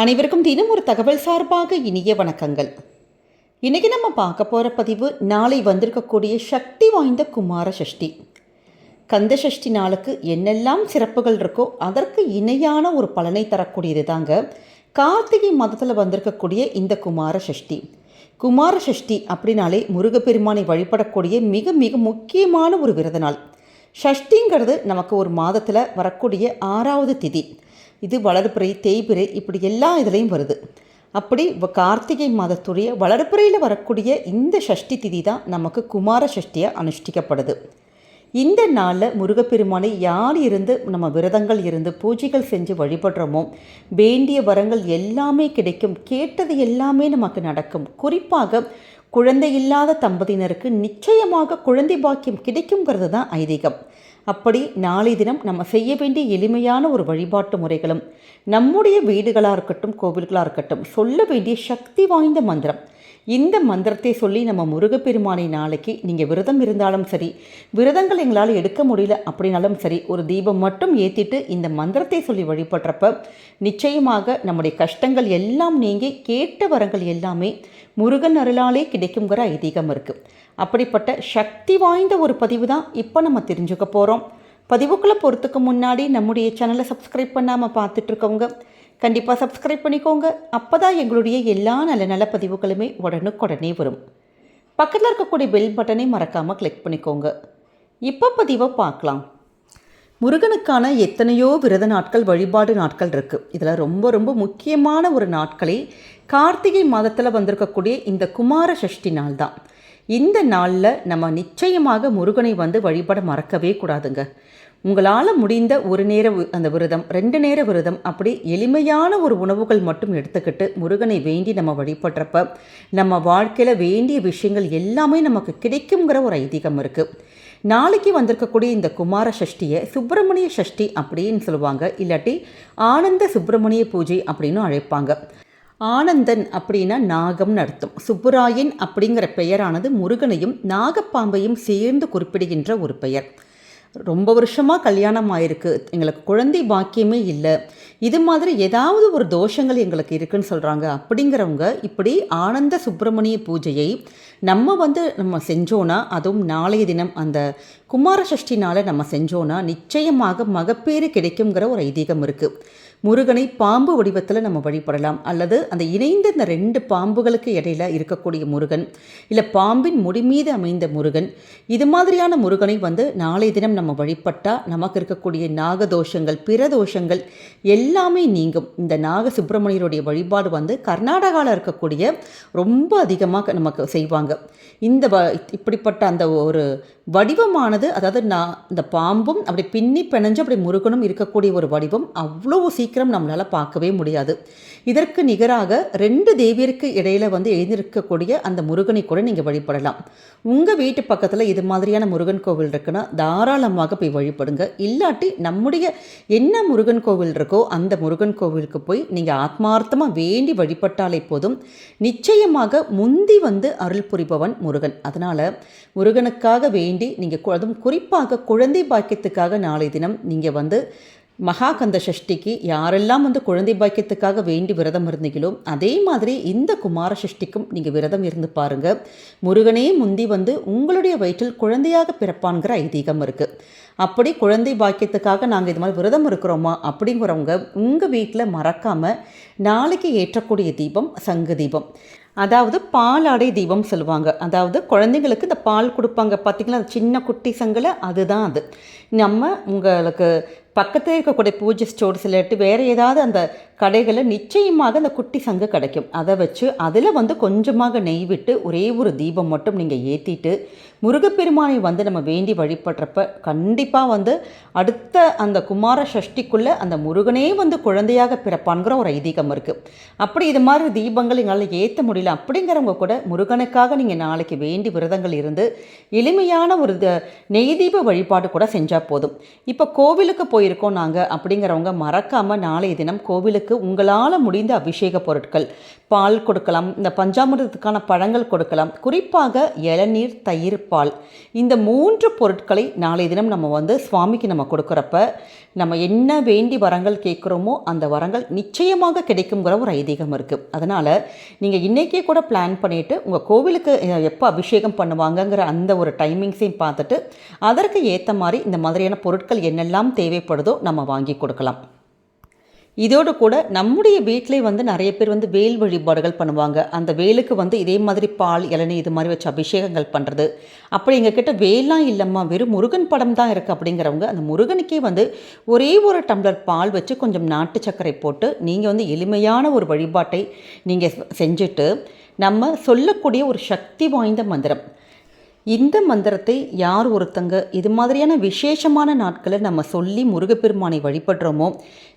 அனைவருக்கும் தினம் ஒரு தகவல் சார்பாக இனிய வணக்கங்கள். இன்றைக்கி நம்ம பார்க்க போகிற பதிவு நாளை வந்திருக்கக்கூடிய சக்தி வாய்ந்த குமார சஷ்டி. கந்த சஷ்டி நாளுக்கு என்னெல்லாம் சிறப்புகள் இருக்கோ அதற்கு இணையான ஒரு பலனை தரக்கூடியது தாங்க கார்த்திகை மாதத்தில் வந்திருக்கக்கூடிய இந்த குமார சஷ்டி. குமார சஷ்டி அப்படின்னாலே முருகப்பெருமானை வழிபடக்கூடிய மிக மிக முக்கியமான ஒரு விரத நாள் ஷஷ்டிங்கிறது நமக்கு ஒரு மாதத்தில் வரக்கூடிய ஆறாவது திதி. இது வளர்பிறை தேய்பிறை இப்படி எல்லா இதுலேயும் வருது. அப்படி கார்த்திகை மாதத்துடைய வளர்பிறையில் வரக்கூடிய இந்த ஷஷ்டி திதி தான் நமக்கு குமார சஷ்டியாக அனுஷ்டிக்கப்படுது. இந்த நாளில் முருகப்பெருமானை யார் இருந்து நம்ம விரதங்கள் இருந்து பூஜைகள் செஞ்சு வழிபடுறோமோ வேண்டிய வரங்கள் எல்லாமே கிடைக்கும் கேட்டது எல்லாமே நமக்கு நடக்கும். குறிப்பாக குழந்தை இல்லாத தம்பதியினருக்கு நிச்சயமாக குழந்தை பாக்கியம் கிடைக்குங்கிறது தான் ஐதீகம். அப்படி நாளை தினம் நம்ம செய்ய வேண்டிய எளிமையான ஒரு வழிபாட்டு முறைகளும் நம்முடைய வீடுகளாக இருக்கட்டும் கோவில்களாக இருக்கட்டும் சொல்ல வேண்டிய சக்தி வாய்ந்த மந்திரம் இந்த மந்திரத்தை சொல்லி நம்ம முருகப்பெருமானை நாளைக்கு நீங்கள் விரதம் இருந்தாலும் சரி விரதங்கள் எங்களால் எடுக்க முடியல அப்படின்னாலும் சரி ஒரு தீபம் மட்டும் ஏற்றிட்டு இந்த மந்திரத்தை சொல்லி வழிபடுறப்ப நிச்சயமாக நம்முடைய கஷ்டங்கள் எல்லாம் நீங்கி கேட்ட வரங்கள் எல்லாமே முருகன் அருளாலே கிடைக்குங்கிற ஐதீகம் இருக்குது அப்படிப்பட்ட சக்தி வாய்ந்த ஒரு பதிவு தான் இப்போ நம்ம தெரிஞ்சுக்க போகிறோம் பதிவுக்குள்ளே போகிறதுக்கு முன்னாடி நம்முடைய சேனலை சப்ஸ்கிரைப் பண்ணாமல் பார்த்துட்ருக்கவங்க கண்டிப்பாக சப்ஸ்கிரைப் பண்ணிக்கோங்க. அப்போ தான் எங்களுடைய எல்லா நல்ல நல்ல பதிவுகளுமே உடனுக்குடனே வரும். பக்கத்தில் இருக்கக்கூடிய பெல் பட்டனை மறக்காமல் கிளிக் பண்ணிக்கோங்க. இப்போ பதிவை பார்க்கலாம். முருகனுக்கான எத்தனையோ விரத நாட்கள் வழிபாடு நாட்கள் இருக்குது இதில் ரொம்ப ரொம்ப முக்கியமான ஒரு நாட்களே கார்த்திகை மாதத்தில் வந்திருக்கக்கூடிய இந்த குமார சஷ்டி நாள் தான் இந்த நாளில் நம்ம நிச்சயமாக முருகனை வந்து வழிபட மறக்கவே கூடாதுங்க. உங்களால் முடிந்த ஒரு நேர அந்த விரதம் ரெண்டு நேர விரதம் அப்படி எளிமையான ஒரு உணவுகள் மட்டும் எடுத்துக்கிட்டு முருகனை வேண்டி நம்ம வழிபடுறப்ப நம்ம வாழ்க்கையில் வேண்டிய விஷயங்கள் எல்லாமே நமக்கு கிடைக்குங்கிற ஒரு ஐதீகம் இருக்குது நாளைக்கு வந்திருக்கக்கூடிய இந்த குமார சஷ்டியை சுப்பிரமணிய சஷ்டி அப்படின்னு சொல்லுவாங்க. இல்லாட்டி ஆனந்த சுப்பிரமணிய பூஜை அப்படின்னு அழைப்பாங்க. ஆனந்தன் அப்படின்னா நாகம்னு அர்த்தம். சுப்புராயன் அப்படிங்கிற பெயரானது முருகனையும் நாகப்பாம்பையும் சேர்ந்து குறிப்பிடுகின்ற ஒரு பெயர். ரொம்ப வருஷமாக கல்யாணம் ஆயிருக்கு. எங்களுக்கு குழந்தை பாக்கியமே இல்லை. இது மாதிரி ஏதாவது ஒரு தோஷங்கள் எங்களுக்கு இருக்குன்னு சொல்கிறாங்க அப்படிங்கிறவங்க இப்படி ஆனந்த சுப்பிரமணிய பூஜையை நம்ம வந்து நம்ம செஞ்சோன்னா அதுவும் நாளைய தினம் அந்த குமார சஷ்டினால் நம்ம செஞ்சோன்னா நிச்சயமாக மகப்பேறு கிடைக்குங்கிற ஒரு ஐதீகம் இருக்குது முருகனை பாம்பு வடிவத்தில் நம்ம வழிபடலாம். அல்லது அந்த இணைந்த இந்த ரெண்டு பாம்புகளுக்கு இடையில இருக்கக்கூடிய முருகன் இல்லை பாம்பின் முடி மீது அமைந்த முருகன் இது மாதிரியான முருகனை வந்து நாளை தினம் நம்ம வழிபட்டால் நமக்கு இருக்கக்கூடிய நாகதோஷங்கள் பிற தோஷங்கள் எல்லாமே நீங்கும். இந்த நாக சுப்பிரமணியருடைய வழிபாடு வந்து கர்நாடகாவில் இருக்கக்கூடிய ரொம்ப அதிகமாக நமக்கு செய்வாங்க. இந்த வ இப்படிப்பட்ட அந்த ஒரு வடிவமானது அதாவது நான் இந்த பாம்பும் அப்படி பின்னி பிணைஞ்சு அப்படி முருகனும் இருக்கக்கூடிய ஒரு வடிவம் அவ்வளோ சீக்கிரம் நம்மளால் பார்க்கவே முடியாது. இதற்கு நிகராக ரெண்டு தேவியருக்கு இடையில் வந்து எழுந்திருக்கக்கூடிய அந்த முருகனை கூட நீங்கள் வழிபடலாம். உங்கள் வீட்டு பக்கத்தில் இது மாதிரியான முருகன் கோவில் இருக்குன்னா தாராளமாக போய் வழிபடுங்க. இல்லாட்டி நம்முடைய என்ன முருகன் கோவில் இருக்கோ அந்த முருகன் கோவிலுக்கு போய் நீங்கள் ஆத்மார்த்தமாக வேண்டி வழிபட்டாலே போதும். நிச்சயமாக முந்தி வந்து அருள் புரிபவன் முருகன். அதனால் முருகனுக்காக வேண்டி நீங்கள் அதுவும் குறிப்பாக குழந்தை பாக்கியத்துக்காக நாளை தினம் நீங்கள் வந்து மகாகந்த சஷ்டிக்கு யாரெல்லாம் வந்து குழந்தை பாக்கியத்துக்காக வேண்டி விரதம் இருந்தீங்களோ அதே மாதிரி இந்த குமார சஷ்டிக்கும் நீங்கள் விரதம் இருந்து பாருங்க. முருகனே முந்தி வந்து உங்களுடைய வயிற்றில் குழந்தையாக பிறப்பான்கிற ஐதீகம் இருக்குது அப்படி குழந்தை பாக்கியத்துக்காக நாங்கள் இது மாதிரி விரதம் இருக்கிறோமா அப்படிங்கிறவங்க உங்கள் வீட்டில் மறக்காமல் நாளைக்கு ஏற்றக்கூடிய தீபம் சங்கு தீபம். அதாவது பாலாடை தீபம் சொல்லுவாங்க. அதாவது குழந்தைங்களுக்கு இந்த பால் கொடுப்பாங்க. பார்த்தீங்களா சின்ன குட்டி சங்கில் அதுதான் அது. நம்ம உங்களுக்கு பக்கத்தில் இருக்கக்கூடிய பூஜை ஸ்டோர்ஸ் இல்லாட்டி வேறு ஏதாவது அந்த கடைகளில் நிச்சயமாக அந்த குட்டி சங்கு கிடைக்கும். அதை வச்சு அதில் வந்து கொஞ்சமாக நெய் விட்டு ஒரே ஒரு தீபம் மட்டும் நீங்கள் ஏற்றிட்டு முருகப்பெருமானை வந்து நம்ம வேண்டி வழிபடுறப்ப கண்டிப்பாக வந்து அடுத்த அந்த குமார சஷ்டிக்குள்ளே அந்த முருகனே வந்து குழந்தையாக பிறப்பான்கிற ஒரு ஐதீகம் இருக்குது அப்படி இது மாதிரி தீபங்கள் எங்களால் ஏற்ற முடியல அப்படிங்கிறவங்க கூட முருகனுக்காக நீங்கள் நாளைக்கு வேண்டி விரதங்கள் இருந்து எளிமையான ஒரு த- நெய் தீப வழிபாடு கூட செஞ்சால் போதும். இப்போ கோவிலுக்கு போய் போயிருக்கோம் நாங்கள் அப்படிங்கிறவங்க மறக்காமல் நாளைய தினம் கோவிலுக்கு உங்களால் முடிந்த அபிஷேக பொருட்கள் பால் கொடுக்கலாம் இந்த பஞ்சாமிரதத்துக்கான பழங்கள் கொடுக்கலாம். குறிப்பாக இளநீர் தயிர் பால். இந்த மூன்று பொருட்களை நாளைய தினம் நம்ம வந்து சுவாமிக்கு நம்ம கொடுக்குறப்ப நம்ம என்ன வேண்டி வரங்கள் கேட்குறோமோ அந்த வரங்கள் நிச்சயமாக கிடைக்குங்கிற ஒரு ஐதீகம் இருக்குது அதனால் நீங்கள் இன்றைக்கே கூட பிளான் பண்ணிவிட்டு உங்கள் கோவிலுக்கு எப்போ அபிஷேகம் பண்ணுவாங்கங்கிற அந்த ஒரு டைமிங்ஸையும் பார்த்துட்டு அதற்கு ஏற்ற மாதிரி இந்த மாதிரியான பொருட்கள் என்னெல்லாம் தேவைப்படும் தேவைப்படுதோ நம்ம வாங்கி கொடுக்கலாம். இதோடு கூட நம்முடைய வீட்டிலே வந்து நிறைய பேர் வந்து வேல் வழிபாடுகள் பண்ணுவாங்க. அந்த வேலுக்கு வந்து இதே மாதிரி பால் இளநீ இது மாதிரி வச்சு அபிஷேகங்கள் பண்ணுறது அப்படி எங்ககிட்ட வேலாம் இல்லைம்மா வெறும் முருகன் படம் தான் இருக்குது அப்படிங்கிறவங்க அந்த முருகனுக்கே வந்து ஒரே ஒரு டம்ளர் பால் வச்சு கொஞ்சம் நாட்டு சர்க்கரை போட்டு நீங்கள் வந்து எளிமையான ஒரு வழிபாட்டை நீங்கள் செஞ்சுட்டு நம்ம சொல்லக்கூடிய ஒரு சக்தி வாய்ந்த மந்திரம். இந்த மந்திரத்தை யார் ஒருத்தங்க இது மாதிரியான விசேஷமான நாட்களை நம்ம சொல்லி முருகப்பெருமானை வழிபடுறோமோ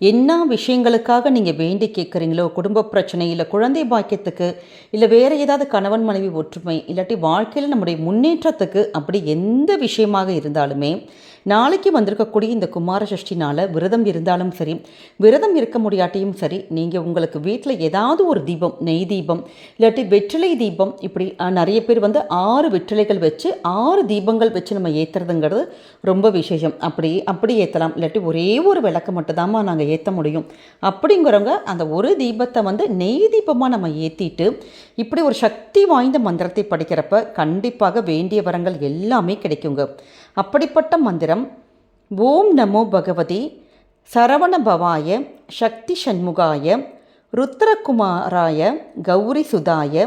என்ன விஷயங்களுக்காக நீங்கள் வேண்டி கேட்குறீங்களோ குடும்ப பிரச்சனை இல்லை குழந்தை பாக்கியத்துக்கு இல்லை வேறு ஏதாவது கணவன் மனைவி ஒற்றுமை இல்லாட்டி வாழ்க்கையில் நம்முடைய முன்னேற்றத்துக்கு அப்படி எந்த விஷயமாக இருந்தாலுமே நாளைக்கு வந்திருக்கக்கூடிய இந்த குமார சஷ்டினால் விரதம் இருந்தாலும் சரி விரதம் இருக்க முடியாட்டியும் சரி நீங்கள் உங்களுக்கு வீட்டில் ஏதாவது ஒரு தீபம் நெய் தீபம் இல்லாட்டி வெற்றிலை தீபம் இப்படி நிறைய பேர் வந்து ஆறு வெற்றிலைகள் வச்சு ஆறு தீபங்கள் வச்சு நம்ம ஏற்றுறதுங்கிறது ரொம்ப விசேஷம். அப்படி அப்படி ஏற்றலாம் இல்லாட்டி ஒரே ஒரு விளக்கு மட்டும்தாம்மா நாங்கள் ஏற்ற முடியும். அப்படிங்கிறவங்க அந்த ஒரு தீபத்தை வந்து நெய் தீபமாக நம்ம ஏற்றிட்டு இப்படி ஒரு சக்தி வாய்ந்த மந்திரத்தை படிக்கிறப்ப கண்டிப்பாக வேண்டிய வரங்கள் எல்லாமே கிடைக்குங்க. அப்படிப்பட்ட மந்திரம் ஓம் நமோ பகவதி சரவண பவாய சக்தி சண்முகாய ருத்ரகுமாராய கௌரி சுதாய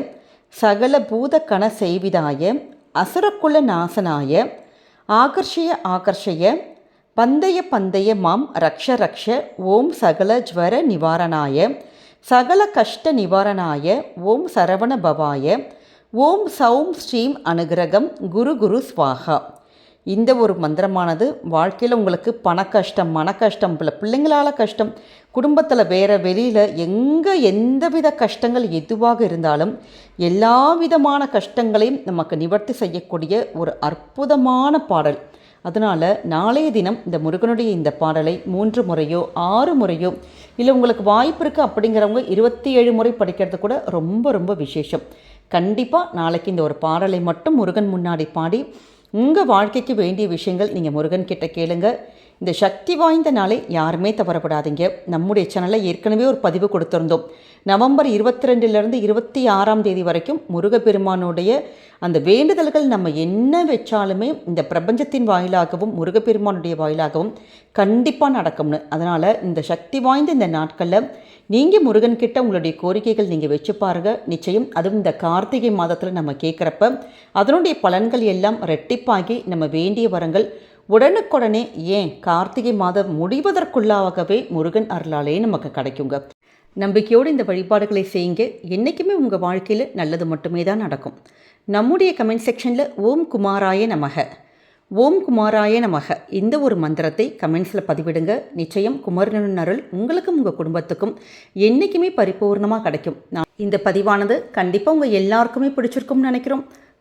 சகல பூத கண செய்விதாய அசுரக்குல நாசனாய ஆகர்ஷய ஆகர்ஷய பந்தய பந்தய மாம் ரக்ஷ ரக்ஷ ஓம் சகல ஜ்வர நிவாரணாய சகல கஷ்ட நிவாரணாய ஓம் சரவண பவாய ஓம் சௌம் ஸ்ரீம் அனுகிரகம் குரு குரு ஸ்வாகா. இந்த ஒரு மந்திரமானது வாழ்க்கையில் உங்களுக்கு பண கஷ்டம் மன கஷ்டம் இல்லை பிள்ளைங்களால் கஷ்டம் குடும்பத்தில் வேறு வெளியில் எங்கே எந்தவித கஷ்டங்கள் எதுவாக இருந்தாலும் எல்லா விதமான கஷ்டங்களையும் நமக்கு நிவர்த்தி செய்யக்கூடிய ஒரு அற்புதமான பாடல். அதனால் நாளைய தினம் இந்த முருகனுடைய இந்த பாடலை மூன்று முறையோ ஆறு முறையோ இல்லை உங்களுக்கு வாய்ப்பு இருக்குது அப்படிங்கிறவங்க இருபத்தி ஏழு முறை படிக்கிறது கூட ரொம்ப ரொம்ப விசேஷம். கண்டிப்பாக நாளைக்கு இந்த ஒரு பாடலை மட்டும் முருகன் முன்னாடி பாடி உங்கள் வாழ்க்கைக்கு வேண்டிய விஷயங்கள் நீங்கள் முருகன் கிட்ட கேளுங்கள் இந்த சக்தி வாய்ந்த நாளை யாருமே தவறப்படாதீங்க. நம்முடைய சேனலில் ஏற்கனவே ஒரு பதிவு கொடுத்துருந்தோம். நவம்பர் இருபத்தி ரெண்டுலேருந்து இருபத்தி ஆறாம் தேதி வரைக்கும் முருகப்பெருமானுடைய அந்த வேண்டுதல்கள் நம்ம என்ன வச்சாலுமே இந்த பிரபஞ்சத்தின் வாயிலாகவும் முருகப்பெருமானுடைய வாயிலாகவும் கண்டிப்பாக நடக்கும்னு. அதனால் இந்த சக்தி வாய்ந்த இந்த நாட்களில் நீங்கள் முருகன்கிட்ட உங்களுடைய கோரிக்கைகள் நீங்கள் வச்சு பாருங்க. நிச்சயம் அதுவும் இந்த கார்த்திகை மாதத்தில் நம்ம கேட்குறப்ப அதனுடைய பலன்கள் எல்லாம் ரெட்டிப்பாகி நம்ம வேண்டிய வரங்கள் உடனுக்குடனே ஏன் கார்த்திகை மாதம் முடிவதற்குள்ளாகவே முருகன் அருளாலே நமக்கு கிடைக்குங்க. நம்பிக்கையோடு இந்த வழிபாடுகளை செய்யுங்க. என்றைக்குமே உங்கள் வாழ்க்கையில் நல்லது மட்டுமே தான் நடக்கும். நம்முடைய கமெண்ட் செக்ஷனில் ஓம் குமாராய நமக. ஓம் குமாராய நமக. இந்த ஒரு மந்திரத்தை கமெண்ட்ஸில் பதிவிடுங்க. நிச்சயம் குமரனின் அருள் உங்களுக்கும் உங்கள் குடும்பத்துக்கும் என்றைக்குமே பரிபூர்ணமாக கிடைக்கும். நான் இந்த பதிவானது கண்டிப்பாக உங்கள் எல்லாருக்குமே பிடிச்சிருக்கும்னு நினைக்கிறோம்.